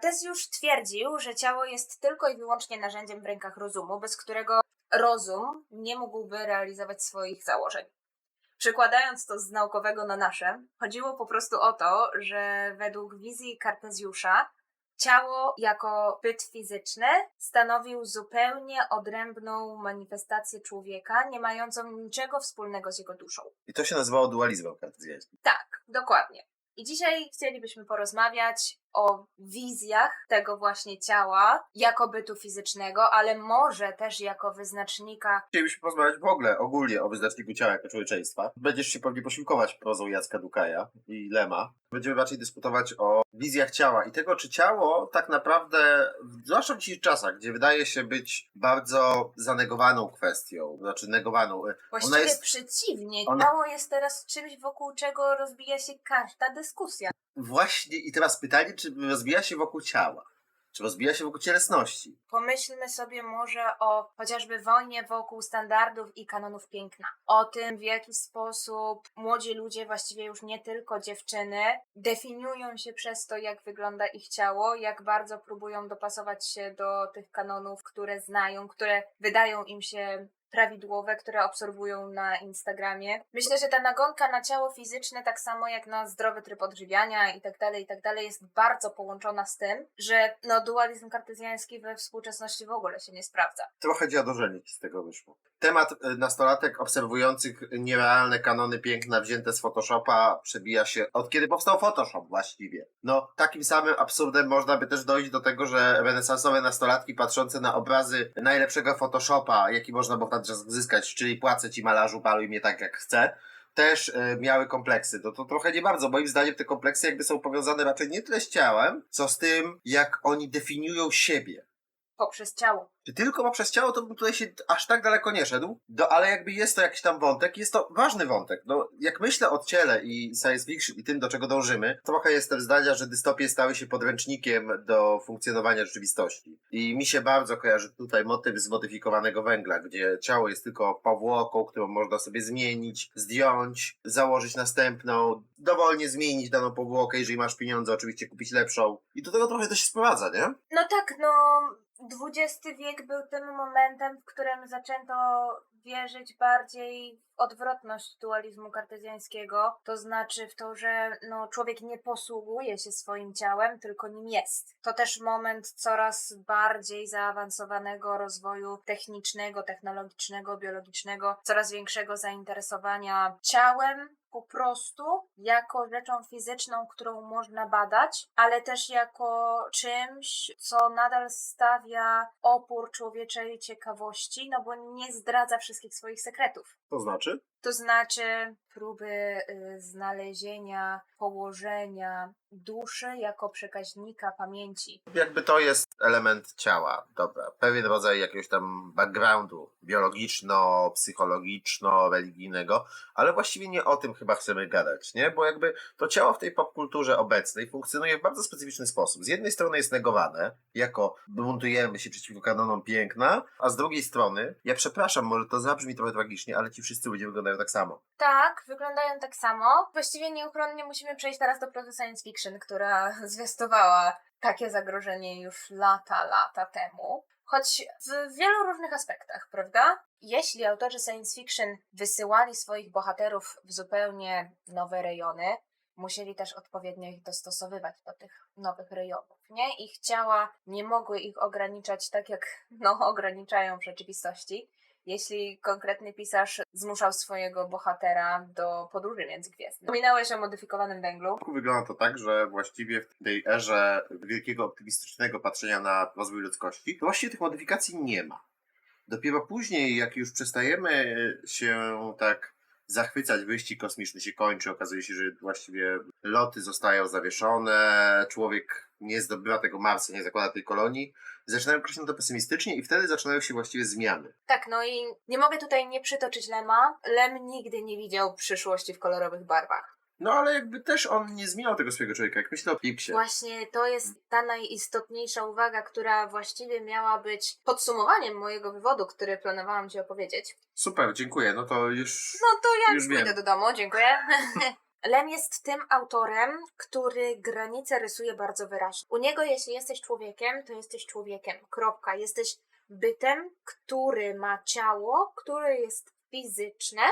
Kartezjusz twierdził, że ciało jest tylko i wyłącznie narzędziem w rękach rozumu, bez którego rozum nie mógłby realizować swoich założeń. Przykładając to z naukowego na nasze, chodziło po prostu o to, że według wizji Kartezjusza ciało jako byt fizyczny stanowił zupełnie odrębną manifestację człowieka, nie mającą niczego wspólnego z jego duszą. I to się nazywało dualizmem kartezjańskim. Tak, dokładnie. I dzisiaj chcielibyśmy porozmawiać o wizjach tego właśnie ciała jako bytu fizycznego, ale może też jako wyznacznika. Chcielibyśmy porozmawiać w ogóle ogólnie o wyznaczniku ciała jako człowieczeństwa. Będziesz się pewnie posiłkować prozą Jacka Dukaja i Lema. Będziemy raczej dyskutować o wizjach ciała i tego, czy ciało tak naprawdę, zwłaszcza w dzisiejszych czasach, gdzie wydaje się być bardzo zanegowaną kwestią, znaczy negowaną. Właściwie jest- przeciwnie, ona- ciało jest teraz czymś, wokół czego rozbija się każda dyskusja. Właśnie i teraz pytanie, czy rozbija się wokół ciała? Czy rozbija się wokół cielesności? Pomyślmy sobie może o chociażby wojnie wokół standardów i kanonów piękna. O tym, w jaki sposób młodzi ludzie, właściwie już nie tylko dziewczyny, definiują się przez to, jak wygląda ich ciało, jak bardzo próbują dopasować się do tych kanonów, które znają, które wydają im się prawidłowe, które obserwują na Instagramie. Myślę, że ta nagonka na ciało fizyczne, tak samo jak na zdrowy tryb odżywiania i tak dalej, tak jest bardzo połączona z tym, że no, dualizm kartezjański we współczesności w ogóle się nie sprawdza. Trochę dziadożenik z tego wyszło. Temat y, nastolatek obserwujących nierealne kanony piękna wzięte z Photoshopa przebija się od kiedy powstał Photoshop właściwie. No, takim samym absurdem można by też dojść do tego, że renesansowe nastolatki patrzące na obrazy najlepszego Photoshopa, jaki można było wtedy zyskać, czyli płacę ci malarzu, maluj mnie tak jak chcę, też y, miały kompleksy. To, to trochę nie bardzo. Moim zdaniem te kompleksy jakby są powiązane raczej nie tyle z ciałem, co z tym, jak oni definiują siebie. Poprzez ciało. Tylko poprzez ciało, to bym tutaj się aż tak daleko nie szedł, do, ale jakby jest to jakiś tam wątek, jest to ważny wątek. No, jak myślę o ciele i science fiction i tym, do czego dążymy, trochę jestem zdania, że dystopie stały się podręcznikiem do funkcjonowania rzeczywistości. I mi się bardzo kojarzy tutaj motyw zmodyfikowanego węgla, gdzie ciało jest tylko powłoką, którą można sobie zmienić, zdjąć, założyć następną, dowolnie zmienić daną powłokę, jeżeli masz pieniądze, oczywiście kupić lepszą. I do tego trochę to się sprowadza, nie? No tak, no XX wiek był tym momentem, w którym zaczęto wierzyć bardziej w odwrotność dualizmu kartezjańskiego, to znaczy w to, że no, człowiek nie posługuje się swoim ciałem, tylko nim jest. To też moment coraz bardziej zaawansowanego rozwoju technicznego, technologicznego, biologicznego, coraz większego zainteresowania ciałem, po prostu jako rzeczą fizyczną, którą można badać, ale też jako czymś, co nadal stawia opór człowieczej ciekawości, no bo nie zdradza wszystkich swoich sekretów. To znaczy? To znaczy próby y, znalezienia położenia duszy jako przekaźnika pamięci. Jakby to jest element ciała, dobra, pewien rodzaj jakiegoś tam backgroundu biologiczno-psychologiczno-religijnego, ale właściwie nie o tym chyba chcemy gadać, nie? Bo jakby to ciało w tej popkulturze obecnej funkcjonuje w bardzo specyficzny sposób. Z jednej strony jest negowane, jako buntujemy się przeciwko kanonom piękna, a z drugiej strony, ja przepraszam, może to zabrzmi trochę tragicznie, ale ci wszyscy ludzie wyglądają tak samo. Tak, wyglądają tak samo. Właściwie nieuchronnie musimy przejść teraz do prozy science fiction, która zwiastowała takie zagrożenie już lata, lata temu. Choć w wielu różnych aspektach, prawda? Jeśli autorzy science fiction wysyłali swoich bohaterów w zupełnie nowe rejony, musieli też odpowiednio ich dostosowywać do tych nowych rejonów, nie? Ich ciała nie mogły ich ograniczać tak, jak no, ograniczają w rzeczywistości jeśli konkretny pisarz zmuszał swojego bohatera do podróży międzygwiezdnej. Wspominałeś o modyfikowanym węglu. Wygląda to tak, że właściwie w tej erze wielkiego optymistycznego patrzenia na rozwój ludzkości, to właściwie tych modyfikacji nie ma. Dopiero później, jak już przestajemy się tak zachwycać, wyścig kosmiczny się kończy, okazuje się, że właściwie loty zostają zawieszone, człowiek nie zdobywa tego Marsa, nie zakłada tej kolonii, zaczynają patrzeć na to pesymistycznie i wtedy zaczynają się właściwie zmiany. Tak, no i nie mogę tutaj nie przytoczyć Lema. Lem nigdy nie widział przyszłości w kolorowych barwach. No ale jakby też on nie zmieniał tego swojego człowieka. Jak myślę o Pipsie, Właśnie to jest ta najistotniejsza uwaga, która właściwie miała być podsumowaniem mojego wywodu, który planowałam Ci opowiedzieć. super, dziękuję, no to już... No to ja Już pójdę do domu, dziękuję. Lem jest tym autorem, który granice rysuje bardzo wyraźnie. U niego, jeśli jesteś człowiekiem, to jesteś człowiekiem. Kropka. Jesteś bytem, który ma ciało, które jest fizyczne,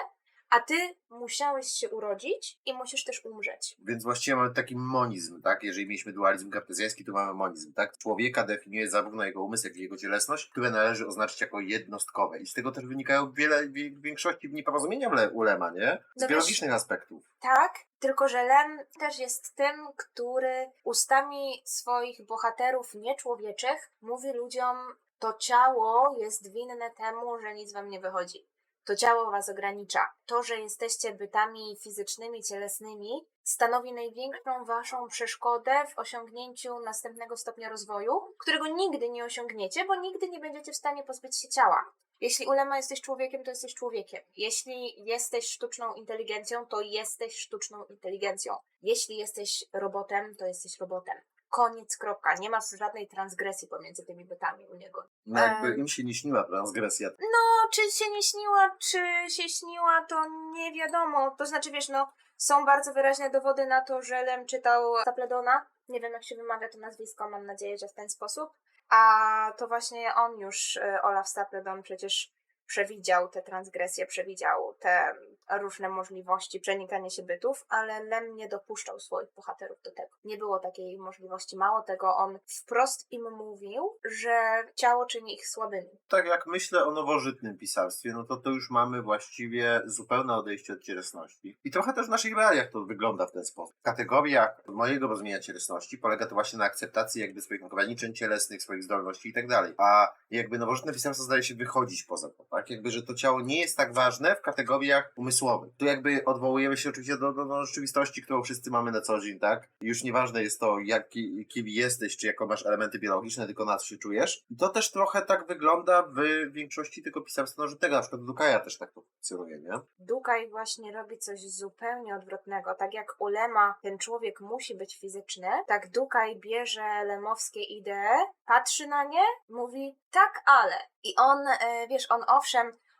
a ty musiałeś się urodzić i musisz też umrzeć. Więc właściwie mamy taki monizm, tak? Jeżeli mieliśmy dualizm kartezjański, to mamy monizm, tak? Człowieka definiuje zarówno jego umysł, jak i jego cielesność, które należy oznaczyć jako jednostkowe. I z tego też wynikają wiele, wie- w większości nieporozumienia w Le- u Lema, nie? Z No wiesz- biologicznych aspektów. Tak, tylko że Lem też jest tym, który ustami swoich bohaterów nieczłowieczych mówi ludziom, to ciało jest winne temu, że nic wam nie wychodzi. To ciało was ogranicza. To, że jesteście bytami fizycznymi, cielesnymi, stanowi największą waszą przeszkodę w osiągnięciu następnego stopnia rozwoju, którego nigdy nie osiągniecie, bo nigdy nie będziecie w stanie pozbyć się ciała. Jeśli u Lema jesteś człowiekiem, to jesteś człowiekiem. Jeśli jesteś sztuczną inteligencją, to jesteś sztuczną inteligencją. Jeśli jesteś robotem, to jesteś robotem. Koniec, kropka. Nie ma żadnej transgresji pomiędzy tymi bytami u niego. No jakby im się nie śniła transgresja. No, czy się nie śniła, czy się śniła, to nie wiadomo. To znaczy, wiesz, no, są bardzo wyraźne dowody na to, że Lem czytał Stapledona. Nie wiem, jak się wymawia to nazwisko, mam nadzieję, że w ten sposób. A to właśnie on już, e, Olaf Stapledon, przecież przewidział te transgresje, przewidział te różne możliwości przenikania się bytów, ale Lem nie dopuszczał swoich bohaterów do tego. Nie było takiej możliwości. Mało tego, on wprost im mówił, że ciało czyni ich słabymi. Tak jak myślę o nowożytnym pisarstwie, no to to już mamy właściwie zupełne odejście od cielesności. I trochę też w naszych realiach to wygląda w ten sposób. W kategoriach mojego rozumienia cielesności polega to właśnie na akceptacji jakby swoich ograniczeń cielesnych, swoich zdolności i tak dalej. A jakby nowożytne pisarstwo zdaje się wychodzić poza to, tak? Jakby, że to ciało nie jest tak ważne w kategoriach umysłowych. Tu jakby odwołujemy się oczywiście do, do, do rzeczywistości, którą wszyscy mamy na co dzień, tak? Już nieważne jest to, jaki, kim jesteś, czy jaką masz elementy biologiczne, tylko na co się czujesz. I to też trochę tak wygląda w większości tego pisarstwa nożytego, na przykład Dukaja też tak to funkcjonuje, nie? Dukaj właśnie robi coś zupełnie odwrotnego. Tak jak u Lema ten człowiek musi być fizyczny, tak Dukaj bierze lemowskie idee, patrzy na nie, mówi tak, ale. I on, e, wiesz, on owszem,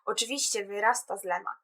oczywiście wyrasta z Lema,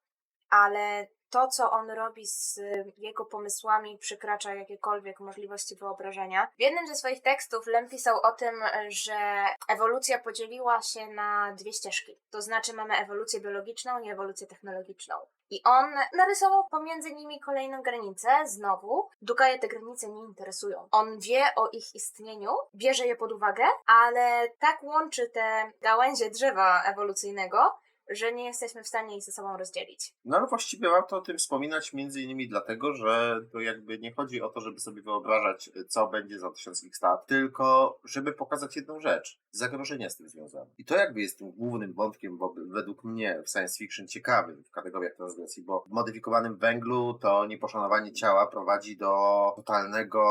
ale to, co on robi z jego pomysłami, przekracza jakiekolwiek możliwości wyobrażenia. W jednym ze swoich tekstów Lem pisał o tym, że ewolucja podzieliła się na dwie ścieżki. To znaczy mamy ewolucję biologiczną i ewolucję technologiczną. I on narysował pomiędzy nimi kolejną granicę, znowu. Dukaje te granice nie interesują. On wie o ich istnieniu, bierze je pod uwagę, ale tak łączy te gałęzie drzewa ewolucyjnego, że nie jesteśmy w stanie ich ze sobą rozdzielić. No ale właściwie warto o tym wspominać między innymi dlatego, że to jakby nie chodzi o to, żeby sobie wyobrażać, co będzie za tysiąc ich lat, tylko żeby pokazać jedną rzecz. Zagrożenia z tym związane. I to jakby jest tym głównym wątkiem według mnie w science fiction ciekawym w kategoriach transgresji, bo w modyfikowanym węglu to nieposzanowanie ciała prowadzi do totalnego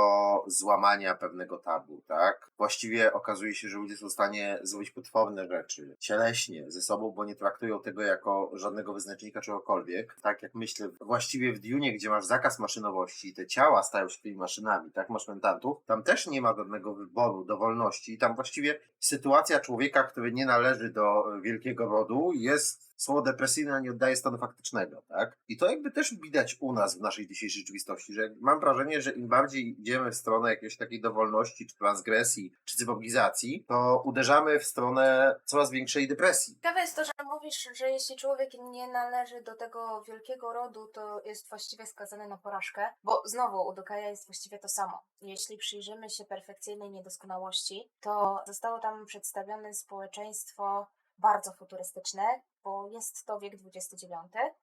złamania pewnego tabu, tak? Właściwie okazuje się, że ludzie są w stanie zrobić potworne rzeczy cieleśnie ze sobą, bo nie traktują tego jako żadnego wyznacznika czegokolwiek. Tak jak myślę, właściwie w Dune, gdzie masz zakaz maszynowości i te ciała stają się tymi maszynami, tak? Masz mentantów, tam też nie ma żadnego wyboru, dowolności i tam właściwie sytuacja człowieka, który nie należy do wielkiego rodu jest słowo depresyjne, nie oddaje stanu faktycznego, tak? I to jakby też widać u nas w naszej dzisiejszej rzeczywistości, że mam wrażenie, że im bardziej idziemy w stronę jakiejś takiej dowolności, czy transgresji, czy cywilizacji, to uderzamy w stronę coraz większej depresji. Ciekawe jest to, że mówisz, że jeśli człowiek nie należy do tego wielkiego rodu, to jest właściwie skazany na porażkę, bo znowu u Dukaja jest właściwie to samo. Jeśli przyjrzymy się perfekcyjnej niedoskonałości, to zostało tam przedstawione społeczeństwo bardzo futurystyczne, bo jest to wiek XXIX.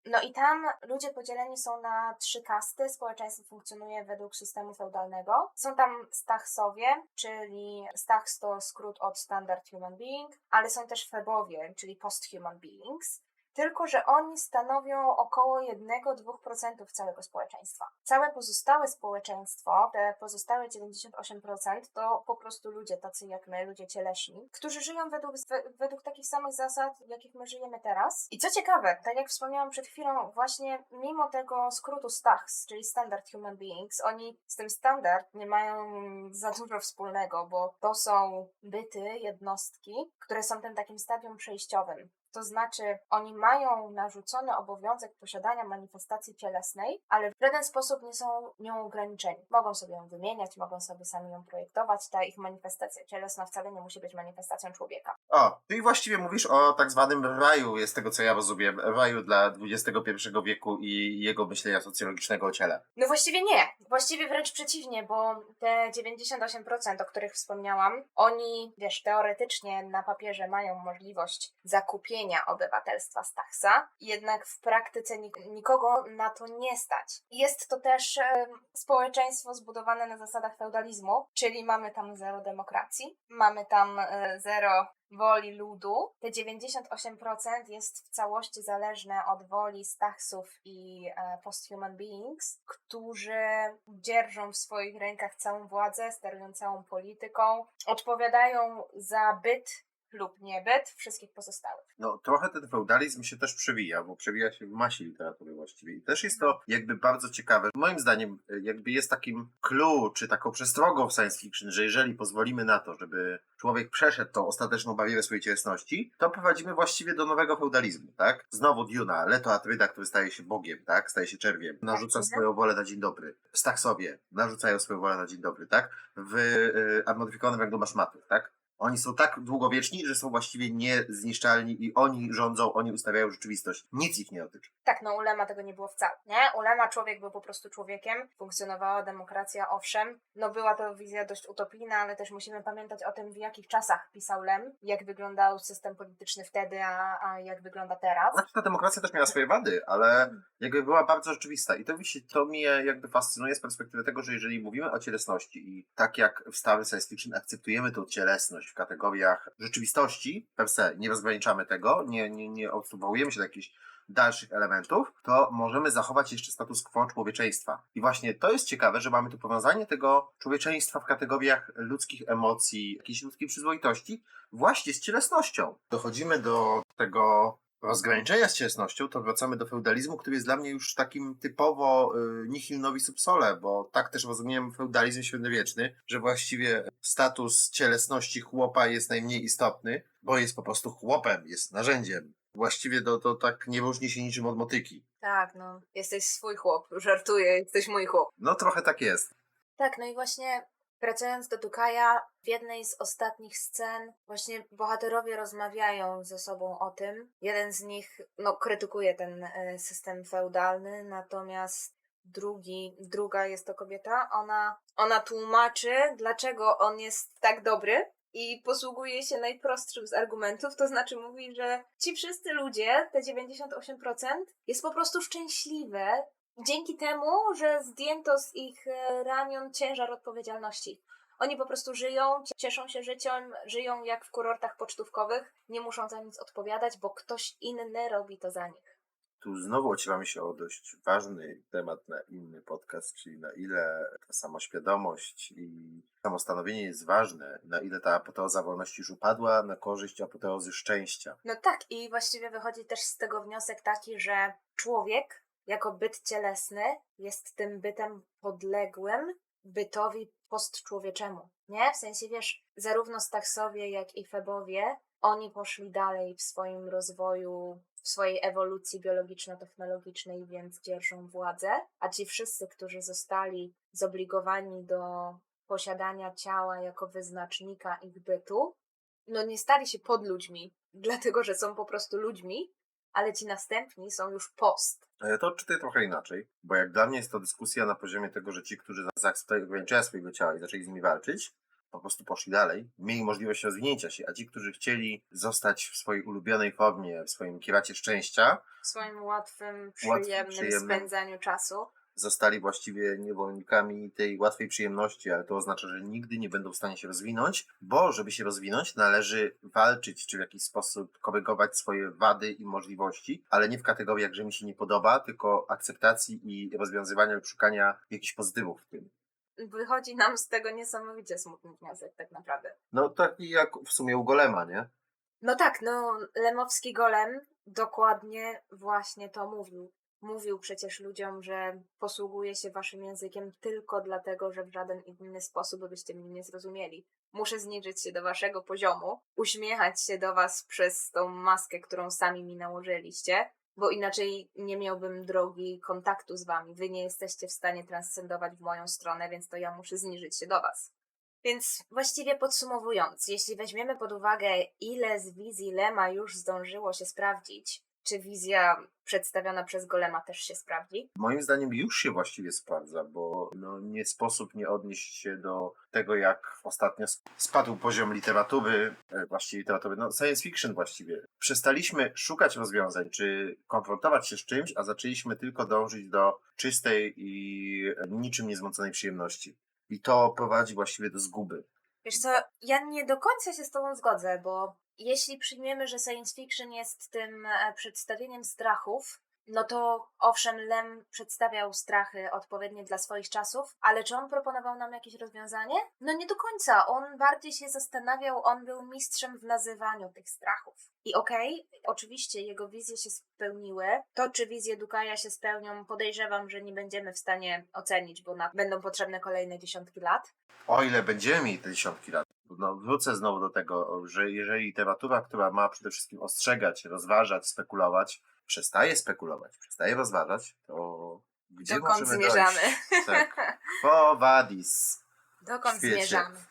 No i tam ludzie podzieleni są na trzy kasty. Społeczeństwo funkcjonuje według systemu feudalnego. Są tam stachsowie, czyli stachs to skrót od Standard Human Being, ale są też febowie, czyli Post-Human Beings. Tylko, że oni stanowią około 1-2% całego społeczeństwa. Całe pozostałe społeczeństwo, te pozostałe 98%, to po prostu ludzie tacy jak my, ludzie cieleśni, którzy żyją według, według takich samych zasad, jakich my żyjemy teraz. I co ciekawe, tak jak wspomniałam przed chwilą, właśnie mimo tego skrótu STAHS, czyli Standard Human Beings, oni z tym standard nie mają za dużo wspólnego, bo to są byty, jednostki, które są tym takim stadium przejściowym To znaczy, oni mają narzucony obowiązek posiadania manifestacji cielesnej, ale w żaden sposób nie są nią ograniczeni. Mogą sobie ją wymieniać, mogą sobie sami ją projektować. Ta ich manifestacja cielesna wcale nie musi być manifestacją człowieka. O, czyli właściwie mówisz o tak zwanym raju, jest tego co ja rozumiem, raju dla XXI wieku i jego myślenia socjologicznego o ciele. No właściwie nie. Właściwie wręcz przeciwnie, bo te 98%, o których wspomniałam, oni, wiesz, teoretycznie na papierze mają możliwość zakupienia obywatelstwa Stachsa, jednak w praktyce nik- nikogo na to nie stać. Jest to też społeczeństwo zbudowane na zasadach feudalizmu, czyli mamy tam zero demokracji, mamy tam e, zero woli ludu. Te 98% jest w całości zależne od woli Stachsów i e, posthuman beings, którzy dzierżą w swoich rękach całą władzę, sterują całą polityką, odpowiadają za byt lub niebyt wszystkich pozostałych. No, trochę ten feudalizm się też przewija, bo przewija się w masie literatury właściwie. I też jest to jakby bardzo ciekawe. Moim zdaniem, y, jakby jest takim clue, czy taką przestrogą w science fiction, że jeżeli pozwolimy na to, żeby człowiek przeszedł tą ostateczną barierę swojej cielesności, to prowadzimy właściwie do nowego feudalizmu, tak? Znowu Duna, Leto Atryda, który staje się bogiem, tak? Staje się czerwiem, narzuca Mhm. swoją wolę na dzień dobry. Stachsowie narzucają swoją wolę na dzień dobry, tak? W y, Admodyfikowanym Węglu masz matów, tak? Oni są tak długowieczni, że są właściwie niezniszczalni i oni rządzą, oni ustawiają rzeczywistość. Nic ich nie dotyczy. Tak, no u Lema tego nie było wcale, nie? U Lema człowiek był po prostu człowiekiem, funkcjonowała demokracja, owszem. No była to wizja dość utopijna, ale też musimy pamiętać o tym, w jakich czasach pisał Lem, jak wyglądał system polityczny wtedy, a, a jak wygląda teraz. Znaczy ta demokracja też miała swoje wady, ale jakby była bardzo rzeczywista. I to mi, się, to mnie jakby fascynuje z perspektywy tego, że jeżeli mówimy o cielesności i tak jak w stałym science fiction akceptujemy tą cielesność w kategoriach rzeczywistości, per se, nie rozgraniczamy tego, nie, nie, nie odsuwujemy się do jakichś dalszych elementów, to możemy zachować jeszcze status quo człowieczeństwa. I właśnie to jest ciekawe, że mamy tu powiązanie tego człowieczeństwa w kategoriach ludzkich emocji, jakiejś ludzkiej przyzwoitości, właśnie z cielesnością. Dochodzimy do tego rozgraniczenia z cielesnością, to wracamy do feudalizmu, który jest dla mnie już takim typowo y, nihil novi subsole, bo tak też rozumiem feudalizm średniowieczny, że właściwie status cielesności chłopa jest najmniej istotny, bo jest po prostu chłopem, jest narzędziem. Właściwie to, to tak nie różni się niczym od motyki. Tak, no. Jesteś swój chłop, żartuję, jesteś mój chłop. No trochę tak jest. Tak, no i właśnie wracając do Dukaja, w jednej z ostatnich scen właśnie bohaterowie rozmawiają ze sobą o tym. Jeden z nich no, krytykuje ten e, system feudalny, natomiast drugi, druga jest to kobieta, ona, ona tłumaczy, dlaczego on jest tak dobry. I posługuje się najprostszym z argumentów, to znaczy mówi, że ci wszyscy ludzie, te 98%, jest po prostu szczęśliwe dzięki temu, że zdjęto z ich e, ramion ciężar odpowiedzialności. Oni po prostu żyją, cieszą się życiem, żyją jak w kurortach pocztówkowych, nie muszą za nic odpowiadać, bo ktoś inny robi to za nich. Tu znowu ocieramy się o dość ważny temat na inny podcast, czyli na ile ta samoświadomość i samostanowienie jest ważne, na ile ta apoteoza wolności już upadła na korzyść apoteozy szczęścia. No tak, i właściwie wychodzi też z tego wniosek taki, że człowiek jako byt cielesny jest tym bytem podległym bytowi postczłowieczemu. Nie? W sensie wiesz, zarówno Stachsowie, jak i Febowie, oni poszli dalej w swoim rozwoju, w swojej ewolucji biologiczno-technologicznej, więc dzierżą władzę, a ci wszyscy, którzy zostali zobligowani do posiadania ciała jako wyznacznika ich bytu, no nie stali się pod ludźmi, dlatego że są po prostu ludźmi, ale ci następni są już post. E, To czytaj trochę inaczej, bo jak dla mnie jest to dyskusja na poziomie tego, że ci, którzy zaakceptowali ograniczenia swojego ciała i zaczęli z nimi walczyć, po prostu poszli dalej, mieli możliwość rozwinięcia się, a ci, którzy chcieli zostać w swojej ulubionej formie, w swoim kieracie szczęścia, W swoim łatwym, Łatwym, przyjemnym, przyjemnym. spędzaniu czasu. Zostali właściwie niewolnikami tej łatwej przyjemności, ale to oznacza, że nigdy nie będą w stanie się rozwinąć, bo żeby się rozwinąć, należy walczyć, czy w jakiś sposób korygować swoje wady i możliwości, ale nie w kategoriach, że mi się nie podoba, tylko akceptacji i rozwiązywania lub szukania jakichś pozytywów w tym. Wychodzi nam z tego niesamowicie smutny wniosek, tak naprawdę. No taki jak w sumie u Golema, nie? No tak, no Lemowski Golem dokładnie właśnie to mówił. Mówił przecież ludziom, że posługuje się waszym językiem tylko dlatego, że w żaden inny sposób byście mnie nie zrozumieli. Muszę zniżyć się do waszego poziomu, uśmiechać się do was przez tą maskę, którą sami mi nałożyliście, bo inaczej nie miałbym drogi kontaktu z wami. Wy nie jesteście w stanie transcendować w moją stronę, więc to ja muszę zniżyć się do was. Więc właściwie podsumowując, jeśli weźmiemy pod uwagę, ile z wizji Lema już zdążyło się sprawdzić, czy wizja przedstawiona przez Golema też się sprawdzi? Moim zdaniem już się właściwie sprawdza, bo no, nie sposób nie odnieść się do tego, jak ostatnio sp- spadł poziom literatury, e, właściwie literatury, no science fiction właściwie. Przestaliśmy szukać rozwiązań, czy konfrontować się z czymś, a zaczęliśmy tylko dążyć do czystej i niczym niezmąconej przyjemności. I to prowadzi właściwie do zguby. Wiesz co, ja nie do końca się z tobą zgodzę, bo jeśli przyjmiemy, że science fiction jest tym e, przedstawieniem strachów, no to owszem, Lem przedstawiał strachy odpowiednie dla swoich czasów, ale czy on proponował nam jakieś rozwiązanie? No nie do końca. On bardziej się zastanawiał, on był mistrzem w nazywaniu tych strachów. I okej, oczywiście jego wizje się spełniły. To, czy wizje Dukaja się spełnią, podejrzewam, że nie będziemy w stanie ocenić, bo na, będą potrzebne kolejne dziesiątki lat. O ile będziemy mieli te dziesiątki lat. No, wrócę znowu do tego, że jeżeli literatura, która ma przede wszystkim ostrzegać, rozważać, spekulować, przestaje spekulować, przestaje rozważać, to gdzie Dokąd możemy zmierzamy? dojść? Tak. Po vadis. Dokąd zmierzamy?